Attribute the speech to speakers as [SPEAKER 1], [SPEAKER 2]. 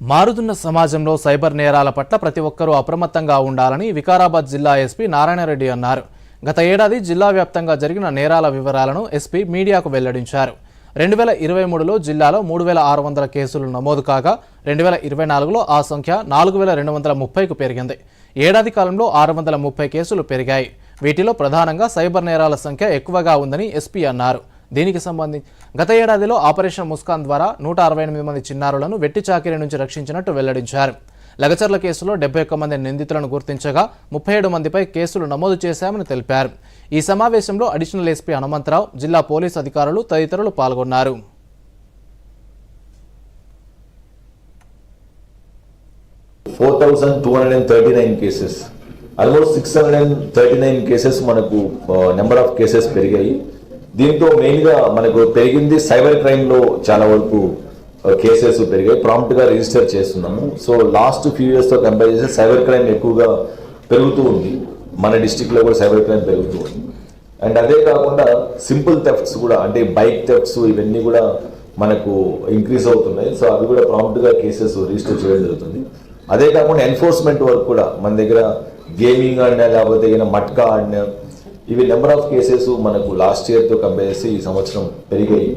[SPEAKER 1] మారుతున్న సమాజంలో సైబర్ నేరాల పట్ల ప్రతి ఒక్కరూ అప్రమత్తంగా ఉండాలని వికారాబాద్ జిల్లా ఎస్పీ నారాయణరెడ్డి అన్నారు. గత ఏడాది జిల్లా వ్యాప్తంగా జరిగిన నేరాల వివరాలను ఎస్పీ మీడియాకు వెల్లడించారు. రెండు వేల ఇరవై మూడులో జిల్లాలో మూడు వేల ఆరు వందల కేసులు నమోదు కాగా రెండు వేల ఇరవై నాలుగులో ఆ సంఖ్య నాలుగు వేల రెండు వందల ముప్పైకు పెరిగింది. ఏడాది కాలంలో ఆరు వందల ముప్పై కేసులు పెరిగాయి. వీటిలో ప్రధానంగా సైబర్ నేరాల సంఖ్య ఎక్కువగా ఉందని ఎస్పీ అన్నారు. దీనికి సంబంధించి గత ఏడాదిలో ఆపరేషన్ ముస్కాన్ ద్వారా నూట అరవై ఎనిమిది మంది చిన్నారులను వెట్టి చాకిరీ నుంచి రక్షించినట్టు వెల్లడించారు. లగచర్ల కేసులో డెబ్బై ఒక్క మంది నిందితులను గుర్తించగా ముప్పై ఏడు మందిపై కేసులు నమోదు చేశామని తెలిపారు. ఈ సమావేశంలో అడిషనల్ ఎస్పీ హనుమంతరావు జిల్లా పోలీసు అధికారులు తదితరులు పాల్గొన్నారు.
[SPEAKER 2] Four thousand two hundred and thirty nine cases. Almost six hundred and thirty nine cases మనకు నెంబర్ ఆఫ్ కేసెస్ పెరిగాయి. దీంతో మెయిన్గా మనకు పెరిగింది సైబర్ క్రైమ్లో చాలా వరకు కేసెస్ పెరిగాయి. ప్రాంప్ట్గా రిజిస్టర్ చేస్తున్నాము. సో లాస్ట్ ఫ్యూ ఇయర్స్తో కంపేర్ చేస్తే సైబర్ క్రైమ్ ఎక్కువగా పెరుగుతూ ఉంది. మన డిస్టిక్లో కూడా సైబర్ క్రైమ్ పెరుగుతూ ఉంది. అండ్ అదే కాకుండా సింపుల్ థెఫ్ట్స్ కూడా అంటే బైక్ థెఫ్ట్స్ ఇవన్నీ కూడా మనకు ఇంక్రీజ్ అవుతున్నాయి. సో అవి కూడా ప్రాంప్ట్గా కేసెస్ రిజిస్టర్ చేయడం జరుగుతుంది. అదే కాకుండా ఎన్ఫోర్స్మెంట్ వర్క్ కూడా మన దగ్గర గేమింగ్ ఆడినా లేకపోతే ఏదైనా మట్కా ఆడినా ఇవి నెంబర్ ఆఫ్ కేసెస్ మనకు లాస్ట్ ఇయర్తో కంపేర్ చేసి ఈ సంవత్సరం పెరిగాయి.